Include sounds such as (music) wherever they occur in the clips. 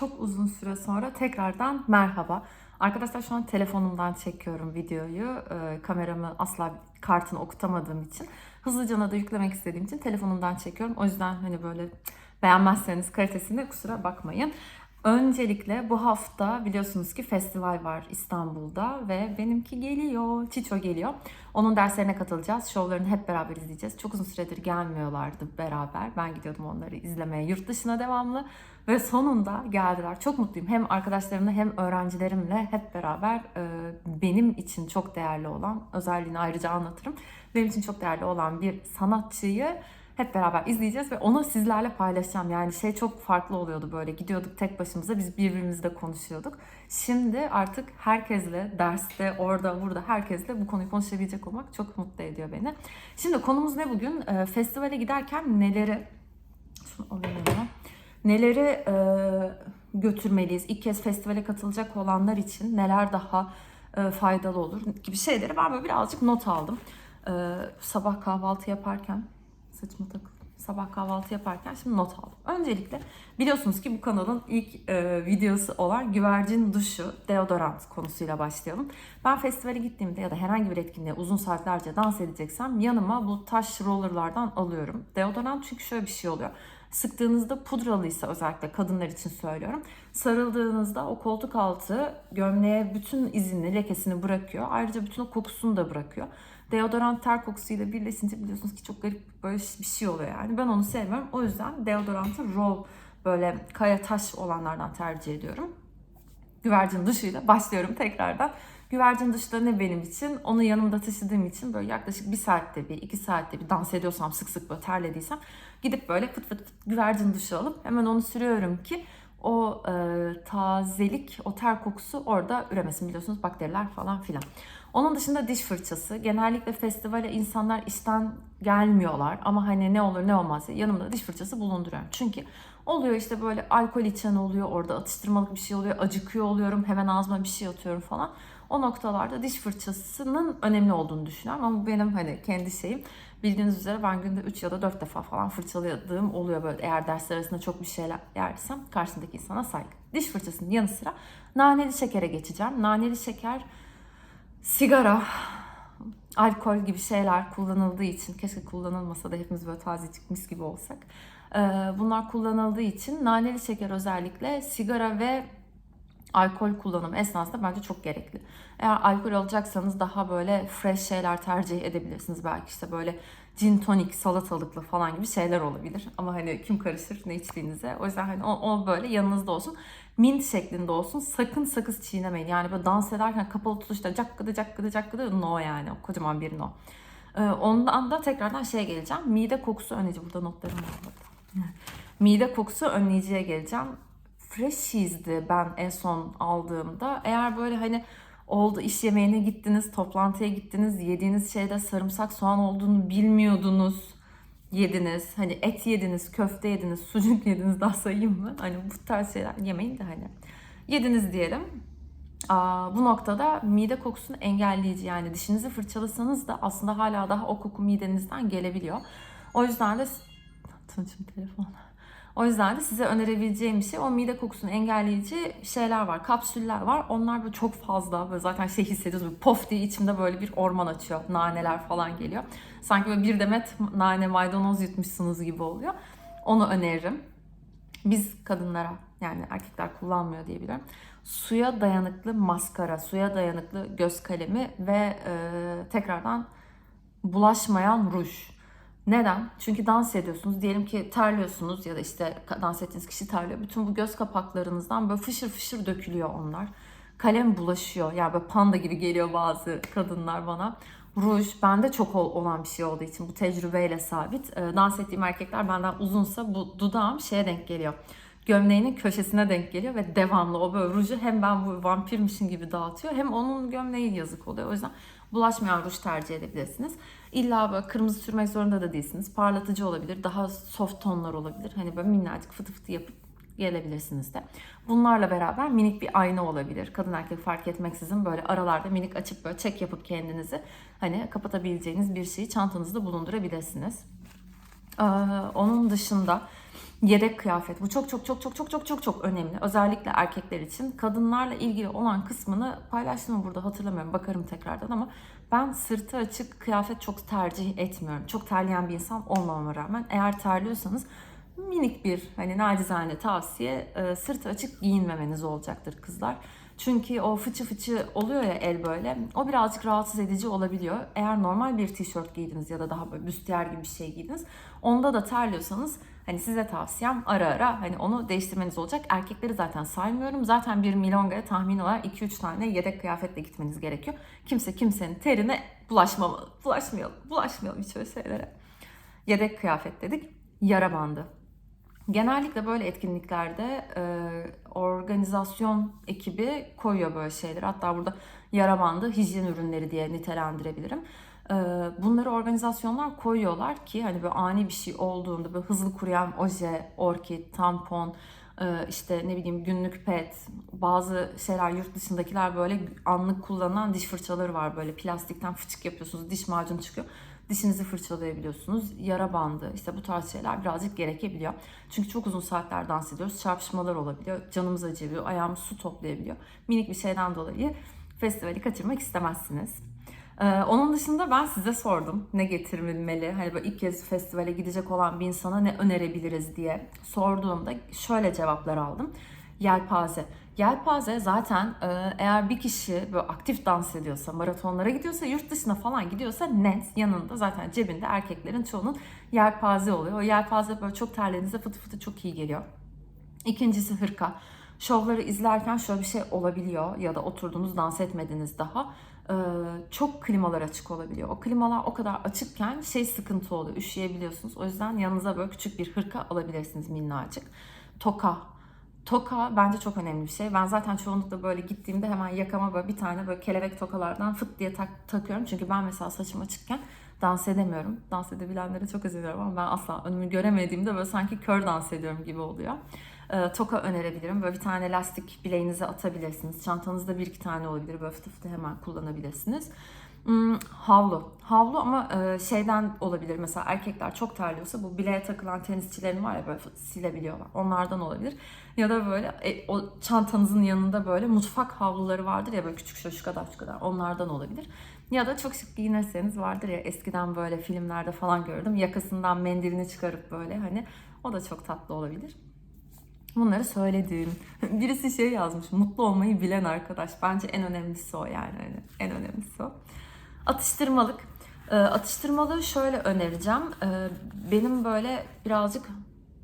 çok uzun süre sonra tekrardan merhaba. Arkadaşlar şu an telefonumdan çekiyorum videoyu. Ee, kameramı asla kartını okutamadığım için. Hızlıca da yüklemek istediğim için telefonumdan çekiyorum. O yüzden hani böyle beğenmezseniz kalitesinde kusura bakmayın. Öncelikle bu hafta biliyorsunuz ki festival var İstanbul'da ve benimki geliyor, Çiço geliyor. Onun derslerine katılacağız, şovlarını hep beraber izleyeceğiz. Çok uzun süredir gelmiyorlardı beraber. Ben gidiyordum onları izlemeye yurt dışına devamlı ve sonunda geldiler. Çok mutluyum. Hem arkadaşlarımla hem öğrencilerimle hep beraber e, benim için çok değerli olan, özelliğini ayrıca anlatırım. Benim için çok değerli olan bir sanatçıyı hep beraber izleyeceğiz ve onu sizlerle paylaşacağım. Yani şey çok farklı oluyordu böyle. Gidiyorduk tek başımıza biz birbirimizle konuşuyorduk. Şimdi artık herkesle derste, orada, burada herkesle bu konuyu konuşabilecek olmak çok mutlu ediyor beni. Şimdi konumuz ne bugün? Ee, festivale giderken neleri şunu. Neleri e, götürmeliyiz? İlk kez festivale katılacak olanlar için neler daha e, faydalı olur gibi şeyleri ben böyle birazcık not aldım. Ee, sabah kahvaltı yaparken saçma takıldım. Sabah kahvaltı yaparken şimdi not aldım. Öncelikle biliyorsunuz ki bu kanalın ilk e, videosu olan güvercin duşu deodorant konusuyla başlayalım. Ben festivale gittiğimde ya da herhangi bir etkinliğe uzun saatlerce dans edeceksem yanıma bu taş rollerlardan alıyorum. Deodorant çünkü şöyle bir şey oluyor. Sıktığınızda pudralıysa özellikle kadınlar için söylüyorum. Sarıldığınızda o koltuk altı gömleğe bütün izini, lekesini bırakıyor. Ayrıca bütün o kokusunu da bırakıyor. Deodorant ter kokusuyla birleşince biliyorsunuz ki çok garip böyle bir şey oluyor yani. Ben onu sevmiyorum. O yüzden deodorantı roll böyle kaya taş olanlardan tercih ediyorum. Güvercin dışıyla başlıyorum tekrardan. Güvercin dışı da ne benim için? Onu yanımda taşıdığım için böyle yaklaşık bir saatte bir, iki saatte bir dans ediyorsam sık sık böyle terlediysem gidip böyle fıt fıt fıt güvercin duşu alıp hemen onu sürüyorum ki o e, tazelik, o ter kokusu orada üremesin biliyorsunuz bakteriler falan filan. Onun dışında diş fırçası. Genellikle festivale insanlar işten gelmiyorlar ama hani ne olur ne olmaz yanımda diş fırçası bulunduruyorum. Çünkü oluyor işte böyle alkol içen oluyor, orada atıştırmalık bir şey oluyor, acıkıyor oluyorum, hemen ağzıma bir şey atıyorum falan. O noktalarda diş fırçasının önemli olduğunu düşünüyorum ama bu benim hani kendi şeyim. Bildiğiniz üzere ben günde 3 ya da 4 defa falan fırçaladığım oluyor böyle eğer dersler arasında çok bir şeyler yersem karşımdaki insana saygı. Diş fırçasının yanı sıra naneli şekere geçeceğim. Naneli şeker sigara, alkol gibi şeyler kullanıldığı için keşke kullanılmasa da hepimiz böyle tazecik mis gibi olsak. Bunlar kullanıldığı için naneli şeker özellikle sigara ve alkol kullanımı esnasında bence çok gerekli. Eğer alkol alacaksanız daha böyle fresh şeyler tercih edebilirsiniz. Belki işte böyle gin tonik, salatalıklı falan gibi şeyler olabilir. Ama hani kim karışır ne içtiğinize. O yüzden hani o, o böyle yanınızda olsun. Mint şeklinde olsun. Sakın sakız çiğnemeyin. Yani böyle dans ederken kapalı tutuşta cakkıdı cakkıdı cakkıdı no yani. O kocaman bir no. Ee, ondan da tekrardan şeye geleceğim. Mide kokusu önleyici. Burada notlarım var. Mide kokusu önleyiciye geleceğim. Freshies'di ben en son aldığımda. Eğer böyle hani oldu iş yemeğine gittiniz, toplantıya gittiniz, yediğiniz şeyde sarımsak soğan olduğunu bilmiyordunuz. Yediniz, hani et yediniz, köfte yediniz, sucuk yediniz daha sayayım mı? Hani bu tarz şeyler yemeyin de hani. Yediniz diyelim. Aa, bu noktada mide kokusunu engelleyici yani dişinizi fırçalasanız da aslında hala daha o koku midenizden gelebiliyor. O yüzden de Tanışım telefon. O yüzden de size önerebileceğim şey o mide kokusunu engelleyici şeyler var. Kapsüller var. Onlar böyle çok fazla böyle zaten şey hissediyorsunuz. Böyle pof diye içimde böyle bir orman açıyor. Naneler falan geliyor. Sanki böyle bir demet nane maydanoz yutmuşsunuz gibi oluyor. Onu öneririm. Biz kadınlara yani erkekler kullanmıyor diye biliyorum. Suya dayanıklı maskara, suya dayanıklı göz kalemi ve e, tekrardan bulaşmayan ruj. Neden? Çünkü dans ediyorsunuz. Diyelim ki terliyorsunuz ya da işte dans ettiğiniz kişi terliyor. Bütün bu göz kapaklarınızdan böyle fışır fışır dökülüyor onlar. Kalem bulaşıyor. Yani böyle panda gibi geliyor bazı kadınlar bana. Ruj bende çok ol- olan bir şey olduğu için bu tecrübeyle sabit. Ee, dans ettiğim erkekler benden uzunsa bu dudağım şeye denk geliyor. Gömleğinin köşesine denk geliyor ve devamlı o böyle ruju hem ben bu vampirmişim gibi dağıtıyor hem onun gömleği yazık oluyor. O yüzden bulaşmayan ruj tercih edebilirsiniz. İlla böyle kırmızı sürmek zorunda da değilsiniz. Parlatıcı olabilir, daha soft tonlar olabilir. Hani böyle minnacık fıtı fıtı yapıp gelebilirsiniz de. Bunlarla beraber minik bir ayna olabilir. Kadın erkek fark etmeksizin böyle aralarda minik açıp böyle çek yapıp kendinizi hani kapatabileceğiniz bir şeyi çantanızda bulundurabilirsiniz. Ee, onun dışında yedek kıyafet. Bu çok çok çok çok çok çok çok çok önemli. Özellikle erkekler için. Kadınlarla ilgili olan kısmını paylaştım mı burada hatırlamıyorum. Bakarım tekrardan ama ben sırtı açık kıyafet çok tercih etmiyorum. Çok terleyen bir insan olmamama rağmen eğer terliyorsanız minik bir hani nacizane tavsiye e, sırtı açık giyinmemeniz olacaktır kızlar. Çünkü o fıçı fıçı oluyor ya el böyle. O birazcık rahatsız edici olabiliyor. Eğer normal bir tişört giydiniz ya da daha böyle büstiyer gibi bir şey giydiniz. Onda da terliyorsanız hani size tavsiyem ara ara hani onu değiştirmeniz olacak. Erkekleri zaten saymıyorum. Zaten bir milongaya tahmin olarak 2-3 tane yedek kıyafetle gitmeniz gerekiyor. Kimse kimsenin terine bulaşmamalı. Bulaşmayalım. Bulaşmayalım hiç öyle şeylere. Yedek kıyafet dedik. Yara bandı. Genellikle böyle etkinliklerde e, organizasyon ekibi koyuyor böyle şeyleri. Hatta burada yara bandı hijyen ürünleri diye nitelendirebilirim. E, bunları organizasyonlar koyuyorlar ki hani böyle ani bir şey olduğunda böyle hızlı kuruyan oje, orkid, tampon, e, işte ne bileyim günlük pet, bazı şeyler yurt dışındakiler böyle anlık kullanılan diş fırçaları var böyle plastikten fıçık yapıyorsunuz, diş macunu çıkıyor dişinizi fırçalayabiliyorsunuz. Yara bandı işte bu tarz şeyler birazcık gerekebiliyor. Çünkü çok uzun saatler dans ediyoruz. Çarpışmalar olabiliyor. Canımız acıyabiliyor. Ayağımız su toplayabiliyor. Minik bir şeyden dolayı festivali kaçırmak istemezsiniz. Ee, onun dışında ben size sordum ne getirilmeli, hani böyle ilk kez festivale gidecek olan bir insana ne önerebiliriz diye sorduğumda şöyle cevaplar aldım. Yelpaze. Yelpaze zaten e, eğer bir kişi böyle aktif dans ediyorsa, maratonlara gidiyorsa, yurt dışına falan gidiyorsa net yanında zaten cebinde erkeklerin çoğunun yelpaze oluyor. O yelpaze böyle çok terlediğinizde fıtı fıtı çok iyi geliyor. İkincisi hırka. Şovları izlerken şöyle bir şey olabiliyor ya da oturduğunuz dans etmediniz daha. Ee, çok klimalar açık olabiliyor. O klimalar o kadar açıkken şey sıkıntı oluyor. Üşüyebiliyorsunuz. O yüzden yanınıza böyle küçük bir hırka alabilirsiniz minnacık. Toka. Toka bence çok önemli bir şey. Ben zaten çoğunlukla böyle gittiğimde hemen yakama böyle bir tane böyle kelebek tokalardan fıt diye tak, takıyorum. Çünkü ben mesela saçım açıkken dans edemiyorum. Dans edebilenlere çok üzülüyorum ama ben asla önümü göremediğimde böyle sanki kör dans ediyorum gibi oluyor. Ee, toka önerebilirim. Böyle bir tane lastik bileğinize atabilirsiniz. Çantanızda bir iki tane olabilir. Böyle fıtı fıtı hemen kullanabilirsiniz. Hmm, havlu. Havlu ama e, şeyden olabilir. Mesela erkekler çok terliyorsa bu bileğe takılan tenisçilerin var ya böyle silebiliyorlar. Onlardan olabilir. Ya da böyle e, o çantanızın yanında böyle mutfak havluları vardır ya böyle küçük şu kadar şu kadar onlardan olabilir. Ya da çok şık giyinirseniz vardır ya eskiden böyle filmlerde falan gördüm. Yakasından mendilini çıkarıp böyle hani o da çok tatlı olabilir. Bunları söyledim. (laughs) Birisi şey yazmış. Mutlu olmayı bilen arkadaş. Bence en önemlisi o yani. Hani en önemlisi o. Atıştırmalık. Ee, atıştırmalığı şöyle önereceğim. Ee, benim böyle birazcık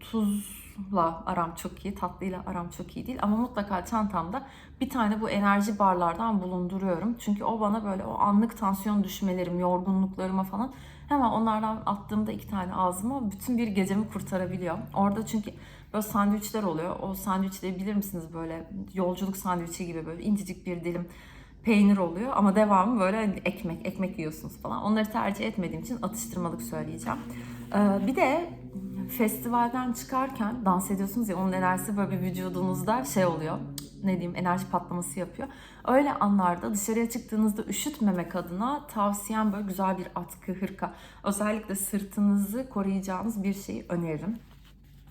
tuzla aram çok iyi. Tatlıyla aram çok iyi değil. Ama mutlaka çantamda bir tane bu enerji barlardan bulunduruyorum. Çünkü o bana böyle o anlık tansiyon düşmelerim, yorgunluklarıma falan hemen onlardan attığımda iki tane ağzıma bütün bir gecemi kurtarabiliyor. Orada çünkü böyle sandviçler oluyor. O sandviçleri bilir misiniz böyle yolculuk sandviçi gibi böyle incecik bir dilim peynir oluyor ama devamı böyle ekmek, ekmek yiyorsunuz falan. Onları tercih etmediğim için atıştırmalık söyleyeceğim. Ee, bir de festivalden çıkarken dans ediyorsunuz ya onun enerjisi böyle bir vücudunuzda şey oluyor. Ne diyeyim enerji patlaması yapıyor. Öyle anlarda dışarıya çıktığınızda üşütmemek adına tavsiyem böyle güzel bir atkı, hırka. Özellikle sırtınızı koruyacağınız bir şeyi öneririm.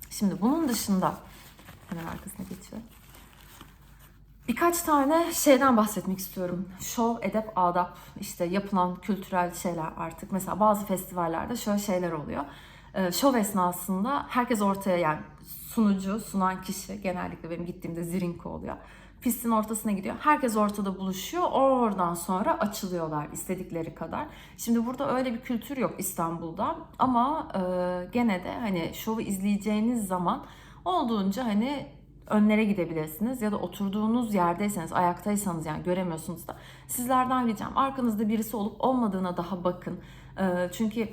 Şimdi bunun dışında hemen arkasına geçiyorum. Birkaç tane şeyden bahsetmek istiyorum. Şov, edep, adap, işte yapılan kültürel şeyler artık. Mesela bazı festivallerde şöyle şeyler oluyor. Ee, şov esnasında herkes ortaya yani sunucu, sunan kişi genellikle benim gittiğimde Zirinko oluyor. Pistin ortasına gidiyor. Herkes ortada buluşuyor. Oradan sonra açılıyorlar istedikleri kadar. Şimdi burada öyle bir kültür yok İstanbul'da. Ama e, gene de hani şovu izleyeceğiniz zaman olduğunca hani önlere gidebilirsiniz ya da oturduğunuz yerdeyseniz, ayaktaysanız yani göremiyorsunuz da sizlerden ricam arkanızda birisi olup olmadığına daha bakın. Ee, çünkü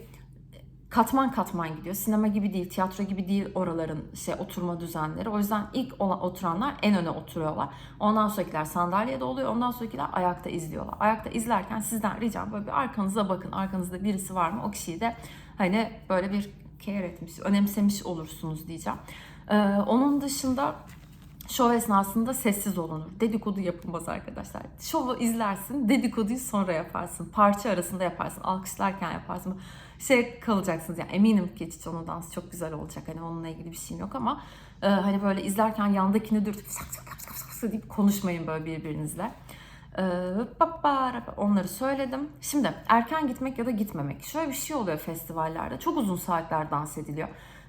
katman katman gidiyor. Sinema gibi değil, tiyatro gibi değil oraların şey oturma düzenleri. O yüzden ilk olan oturanlar en öne oturuyorlar. Ondan sonrakiler sandalyede oluyor. Ondan sonrakiler ayakta izliyorlar. Ayakta izlerken sizden ricam böyle bir arkanıza bakın. Arkanızda birisi var mı? O kişiyi de hani böyle bir care etmiş, önemsemiş olursunuz diyeceğim. Ee, onun dışında Şov esnasında sessiz olunur. Dedikodu yapılmaz arkadaşlar. Şovu izlersin, dedikoduyu sonra yaparsın. Parça arasında yaparsın, alkışlarken yaparsın. Şey kalacaksınız yani eminim ki hiç onun dansı çok güzel olacak. Hani onunla ilgili bir şeyim yok ama e, hani böyle izlerken yandakini dürtüp deyip konuşmayın böyle birbirinizle. E, onları söyledim. Şimdi erken gitmek ya da gitmemek. Şöyle bir şey oluyor festivallerde. Çok uzun saatler dans ediliyor.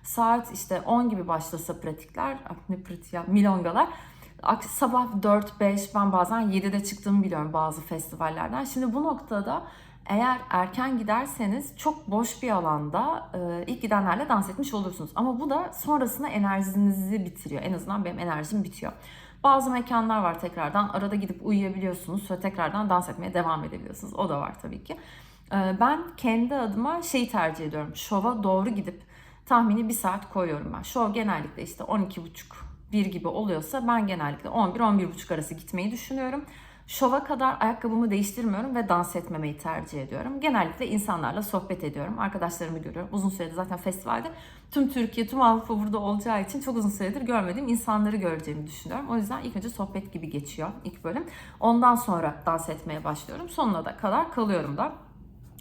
Saat işte 10 gibi başlasa pratikler, ah, ne pratik ya, milongalar. Sabah 4-5 ben bazen 7'de çıktığımı biliyorum bazı festivallerden. Şimdi bu noktada eğer erken giderseniz çok boş bir alanda e, ilk gidenlerle dans etmiş olursunuz. Ama bu da sonrasında enerjinizi bitiriyor. En azından benim enerjim bitiyor. Bazı mekanlar var tekrardan arada gidip uyuyabiliyorsunuz sonra tekrardan dans etmeye devam edebiliyorsunuz. O da var tabii ki. E, Ben kendi adıma şeyi tercih ediyorum. Şova doğru gidip tahmini bir saat koyuyorum ben. Şov genellikle işte 12.30 1 gibi oluyorsa ben genellikle 11-11.30 arası gitmeyi düşünüyorum. Şova kadar ayakkabımı değiştirmiyorum ve dans etmemeyi tercih ediyorum. Genellikle insanlarla sohbet ediyorum. Arkadaşlarımı görüyorum. Uzun süredir zaten festivalde tüm Türkiye, tüm Avrupa burada olacağı için çok uzun süredir görmediğim insanları göreceğimi düşünüyorum. O yüzden ilk önce sohbet gibi geçiyor ilk bölüm. Ondan sonra dans etmeye başlıyorum. Sonuna da kadar kalıyorum da.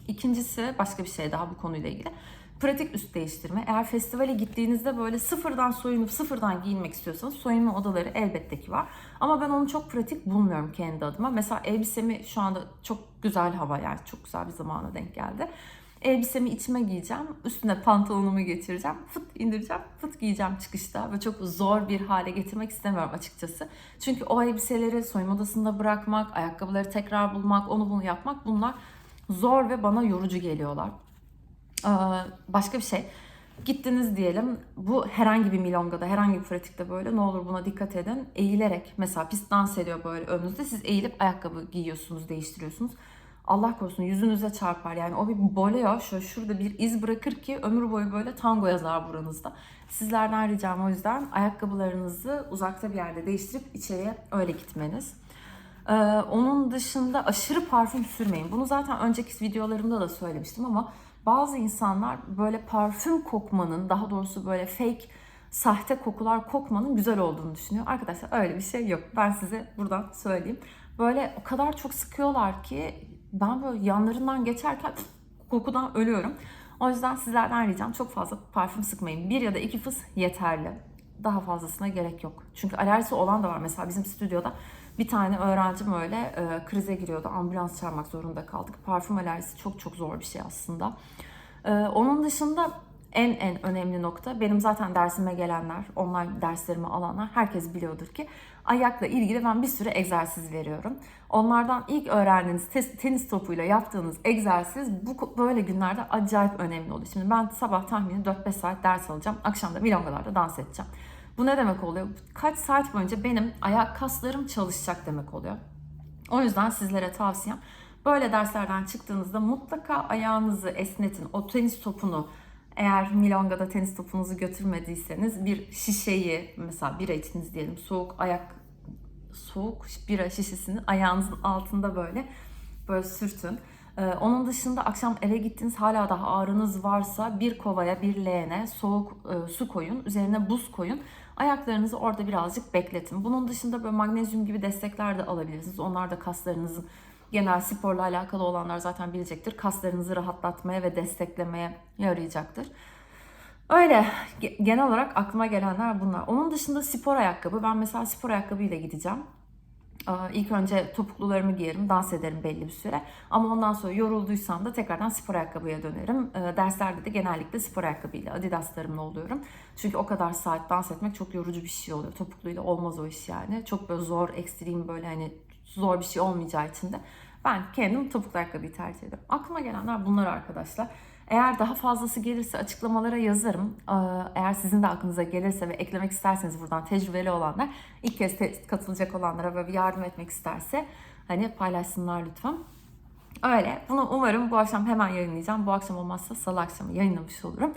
İkincisi başka bir şey daha bu konuyla ilgili. Pratik üst değiştirme. Eğer festivale gittiğinizde böyle sıfırdan soyunup sıfırdan giyinmek istiyorsanız soyunma odaları elbette ki var. Ama ben onu çok pratik bulmuyorum kendi adıma. Mesela elbisemi şu anda çok güzel hava yani çok güzel bir zamana denk geldi. Elbisemi içime giyeceğim. Üstüne pantolonumu geçireceğim. Fıt indireceğim. Fıt giyeceğim çıkışta. Ve çok zor bir hale getirmek istemiyorum açıkçası. Çünkü o elbiseleri soyunma odasında bırakmak, ayakkabıları tekrar bulmak, onu bunu yapmak bunlar zor ve bana yorucu geliyorlar. Başka bir şey. Gittiniz diyelim. Bu herhangi bir milongada, herhangi bir pratikte böyle ne olur buna dikkat edin. Eğilerek mesela pist dans ediyor böyle önünüzde. Siz eğilip ayakkabı giyiyorsunuz, değiştiriyorsunuz. Allah korusun yüzünüze çarpar. Yani o bir boleo şöyle şurada bir iz bırakır ki ömür boyu böyle tango yazar buranızda. Sizlerden ricam o yüzden ayakkabılarınızı uzakta bir yerde değiştirip içeriye öyle gitmeniz. Ee, onun dışında aşırı parfüm sürmeyin. Bunu zaten önceki videolarımda da söylemiştim ama bazı insanlar böyle parfüm kokmanın, daha doğrusu böyle fake, sahte kokular kokmanın güzel olduğunu düşünüyor. Arkadaşlar öyle bir şey yok. Ben size buradan söyleyeyim. Böyle o kadar çok sıkıyorlar ki ben böyle yanlarından geçerken kokudan ölüyorum. O yüzden sizlerden ricam çok fazla parfüm sıkmayın. Bir ya da iki fıs yeterli. Daha fazlasına gerek yok. Çünkü alerjisi olan da var. Mesela bizim stüdyoda bir tane öğrencim öyle e, krize giriyordu. Ambulans çağırmak zorunda kaldık. Parfüm alerjisi çok çok zor bir şey aslında. E, onun dışında en en önemli nokta benim zaten dersime gelenler, online derslerimi alanlar herkes biliyordur ki ayakla ilgili ben bir sürü egzersiz veriyorum. Onlardan ilk öğrendiğiniz tenis topuyla yaptığınız egzersiz bu böyle günlerde acayip önemli oluyor. Şimdi ben sabah tahmini 4-5 saat ders alacağım. Akşam da milongalarda dans edeceğim. Bu ne demek oluyor? Kaç saat boyunca benim ayak kaslarım çalışacak demek oluyor. O yüzden sizlere tavsiyem böyle derslerden çıktığınızda mutlaka ayağınızı esnetin. O tenis topunu eğer milongada tenis topunuzu götürmediyseniz bir şişeyi mesela bira içtiniz diyelim soğuk ayak soğuk bira şişesini ayağınızın altında böyle böyle sürtün. Ee, onun dışında akşam eve gittiniz hala daha ağrınız varsa bir kovaya bir leğene soğuk e, su koyun. Üzerine buz koyun. Ayaklarınızı orada birazcık bekletin. Bunun dışında böyle magnezyum gibi destekler de alabilirsiniz. Onlar da kaslarınızın genel sporla alakalı olanlar zaten bilecektir. Kaslarınızı rahatlatmaya ve desteklemeye yarayacaktır. Öyle Ge- genel olarak aklıma gelenler bunlar. Onun dışında spor ayakkabı. Ben mesela spor ayakkabıyla gideceğim. İlk önce topuklularımı giyerim, dans ederim belli bir süre. Ama ondan sonra yorulduysam da tekrardan spor ayakkabıya dönerim. Ee, Derslerde de genellikle spor ayakkabıyla, adidaslarımla oluyorum. Çünkü o kadar saat dans etmek çok yorucu bir şey oluyor. Topukluyla olmaz o iş yani. Çok böyle zor, ekstrem böyle hani zor bir şey olmayacağı için de ben kendim topuklu ayakkabıyı tercih ediyorum. Aklıma gelenler bunlar arkadaşlar. Eğer daha fazlası gelirse açıklamalara yazarım. Ee, Eğer sizin de aklınıza gelirse ve eklemek isterseniz buradan tecrübeli olanlar, ilk kez katılacak olanlara böyle bir yardım etmek isterse hani paylaşsınlar lütfen. Öyle. Bunu umarım bu akşam hemen yayınlayacağım. Bu akşam olmazsa salı akşamı yayınlamış olurum.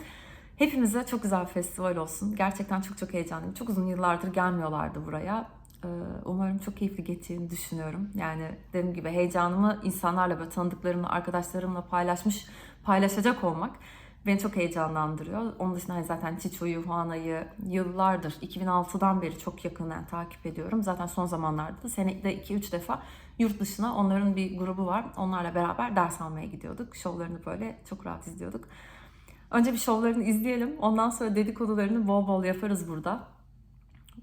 Hepimize çok güzel bir festival olsun. Gerçekten çok çok heyecanlıyım. Çok uzun yıllardır gelmiyorlardı buraya. Ee, Umarım çok keyifli geçeceğini düşünüyorum. Yani dediğim gibi heyecanımı insanlarla böyle tanıdıklarımla, arkadaşlarımla paylaşmış, paylaşacak olmak beni çok heyecanlandırıyor. Onun dışında hani zaten Chicho'yu, Juana'yı yıllardır, 2006'dan beri çok yakından takip ediyorum. Zaten son zamanlarda da senede 2-3 defa yurt dışına onların bir grubu var. Onlarla beraber ders almaya gidiyorduk. Şovlarını böyle çok rahat izliyorduk. Önce bir şovlarını izleyelim. Ondan sonra dedikodularını bol bol yaparız burada.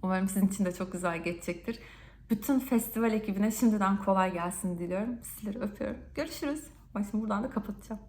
Umarım sizin için de çok güzel geçecektir. Bütün festival ekibine şimdiden kolay gelsin diliyorum. Sizleri öpüyorum. Görüşürüz. Bak şimdi buradan da kapatacağım.